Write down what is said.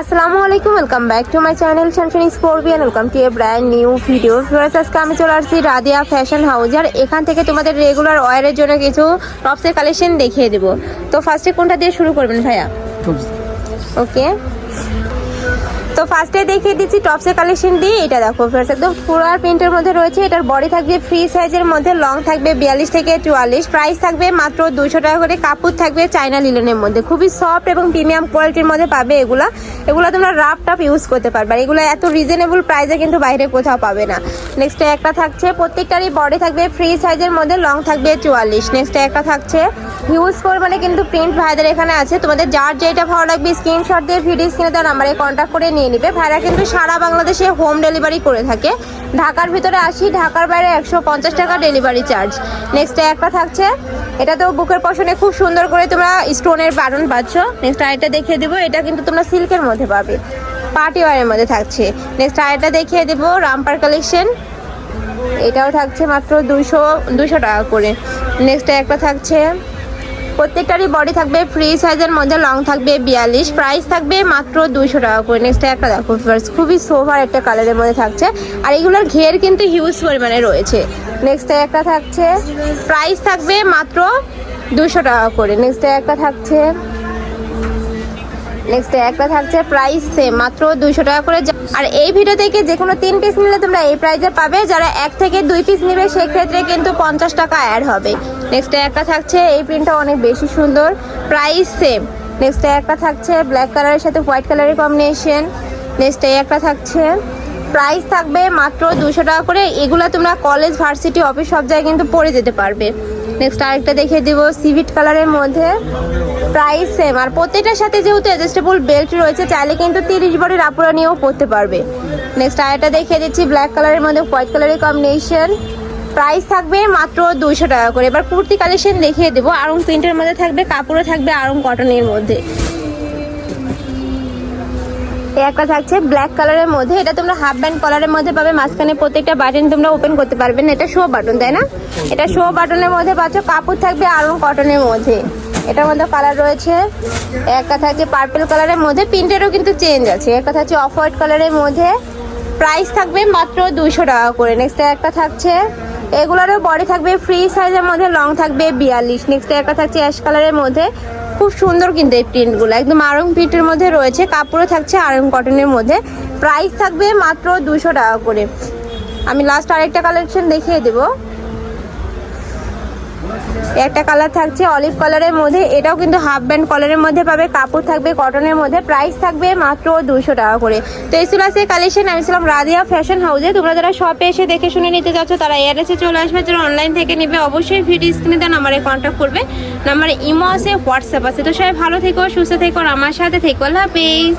আসসালামু আলাইকুম welcome back to my channel শানশানি and welcome to a brand new video ফিরাস আজকে আমি চলে আসছি রাদিয়া ফ্যাশন হাউস আর এখান থেকে তোমাদের রেগুলার ওয়ারের জন্য কিছু টপসের কালেকশন দেখিয়ে দেবো। তো ফার্স্টে কোনটা দিয়ে শুরু করবেন ভাইয়া? ওকে তো ফার্স্টে দেখিয়ে দিচ্ছি টপসের কালেকশন দিয়ে, এটা দেখো ফার্স্ট একদম ফ্লোরার প্রিন্টের মধ্যে রয়েছে, এটার বডি থাকবে ফ্রি সাইজের মধ্যে লং থাকবে বিয়াল্লিশ থেকে চুয়াল্লিশ প্রাইস থাকবে মাত্র দুশো টাকা করে, কাপড় থাকবে চাইনা লিলেনের মধ্যে। খুবই সফট এবং প্রিমিয়াম কোয়ালিটির মধ্যে পাবে এগুলা। এগুলো তোমরা রাফ টাপ ইউজ করতে পারবে এগুলো এত রিজনেবল প্রাইসে কিন্তু বাইরে কোথাও পাবে না। নেক্সট একটা থাকছে, প্রত্যেকটারই বডি থাকবে ফ্রি সাইজের মধ্যে লং থাকবে চুয়াল্লিশ। নেক্সট একটা থাকছে হিউজ পরিমাণে কিন্তু প্রিন্ট ভাইদের এখানে আছে। তোমাদের যার যেটা ভালো লাগবে স্ক্রিনশট দিয়ে ভিডিও স্ক্রিনে দেওয়া নাম্বারে কন্ট্যাক্ট করে নিয়ে নিবে। ভাইরা কিন্তু সারা বাংলাদেশে হোম ডেলিভারি করে থাকে। ঢাকার ভিতরে আসি, ঢাকার বাইরে একশো পঞ্চাশ টাকা ডেলিভারি চার্জ নেক্সট একটা থাকছে। এটা তো বুকের পশনে খুব সুন্দর করে তোমরা স্টোনের বাটন পাচ্ছ। নেক্সট আরেকটা দেখিয়ে দেবো। এটা কিন্তু তোমরা সিল্কের মধ্যে পাবে। পার্টি ওয়ারের মধ্যে থাকছে। নেক্সট আরেকটা দেখিয়ে দেবো। রামপার কালেকশন এটাও থাকছে মাত্র দুশো দুশো টাকা করে। নেক্সট একটা থাকছে প্রত্যেকটারই বডি থাকবে ফ্রি সাইজের মধ্যে লং থাকবে বিয়াল্লিশ। প্রাইস থাকবে মাত্র দুইশো টাকা করে। নেক্সট একটা দেখো ফার্স খুবই সোভার একটা কালারের মধ্যে থাকছে। আর এগুলোর ঘের কিন্তু হিউজ পরিমাণে রয়েছে। নেক্সট একটা থাকছে প্রাইস থাকবে মাত্র দুশো টাকা করে। নেক্সট একটা থাকছে নেক্সট একটা থাকছে প্রাইস সেম মাত্র দুশো টাকা করে আর এই ভিডিও থেকে যে কোনো তিন পিস নিলে তোমরা এই প্রাইসে পাবে। যারা এক থেকে দুই পিস নেবে, সেক্ষেত্রে কিন্তু পঞ্চাশ টাকা অ্যাড হবে। নেক্সট একটা থাকছে, এই প্রিন্টটা অনেক বেশি সুন্দর। প্রাইস সেম নেক্সট একটা থাকছে ব্ল্যাক কালারের সাথে হোয়াইট কালারের কম্বিনেশন নেক্সট একটা থাকছে প্রাইস থাকবে মাত্র দুশো টাকা করে। এগুলো তোমরা কলেজ ভার্সিটি অফিস সব জায়গায় কিন্তু পরে যেতে পারবে। নেক্সট আরেকটা দেখে দিব সিভিট কালারের মধ্যে। প্রাইস সেম আর প্রত্যেকটার সাথে যেহেতু অ্যাডজাস্টেবল বেল্ট রয়েছে, চাইলে কিন্তু তিরিশ বডির আপুরা নিয়েও পরতে পারবে। নেক্সট আরেকটা দেখিয়ে দিচ্ছি ব্ল্যাক কালারের মধ্যে হোয়াইট কালারের কম্বিনেশন প্রাইস থাকবে মাত্র দুইশো টাকা করে। এবার কুর্তি কালেকশন দেখিয়ে দেবো। আরং প্রিন্টের মধ্যে থাকবে, কাপড়ও থাকবে আরং কটনের মধ্যে। একটা থাকছে ব্ল্যাক কালারের মধ্যে। এটা তোমরা হাফ ব্যান্ড কলারের মধ্যে পাবে। মাঝখানে প্রত্যেকটা বাটন তোমরা ওপেন করতে পারবে না। এটা শো বাটন তাই না? এটা শো বাটনের মধ্যে পাচ্ছ কাপড় থাকবে আরং কটনের মধ্যে। এটার মধ্যে কালার রয়েছে। একটা থাকছে পার্পল কালারের মধ্যে। প্রিন্টেরও কিন্তু চেঞ্জ আছে। একটা থাকছে অফ হোয়াইট কালারের মধ্যে। প্রাইস থাকবে মাত্র দুইশো টাকা করে। নেক্সট একটা থাকছে, এগুলোরও বডি থাকবে ফ্রি সাইজের মধ্যে লং থাকবে বিয়াল্লিশ। নেক্সট একটা থাকছে অ্যাশ কালারের মধ্যে। খুব সুন্দর কিন্তু এই প্রিন্টগুলো একদম আরং প্রিন্টের মধ্যে রয়েছে, কাপড়ও থাকছে আরং কটনের মধ্যে। প্রাইস থাকবে মাত্র দুশো টাকা করে। আমি লাস্ট আরেকটা কালেকশন দেখিয়ে দেবো। একটা কালার থাকছে অলিভ কালারের মধ্যে। এটাও কিন্তু হাফ ব্যান্ড কলারের মধ্যে পাবে। কাপড় থাকবে কটনের মধ্যে। প্রাইস থাকবে মাত্র দুশো টাকা করে। তো এই ছিল আজকে কালেকশন আমি ছিলাম রাদিয়া ফ্যাশন হাউসে তোমরা যারা শপে এসে দেখে শুনে নিতে যাচ্ছ তারা এয়ারএসে চলে আসবে। যারা অনলাইন থেকে নেবে, অবশ্যই ভিডিও স্ক্রিনে দেওয়া নাম্বারে কন্ট্যাক্ট করবে। নাম্বারে ইমো আছে হোয়াটসঅ্যাপ আছে। তো সবাই ভালো থেকো, সুস্থ থেকো আমার সাথে থেকো। আল্লাহ হাফেজ।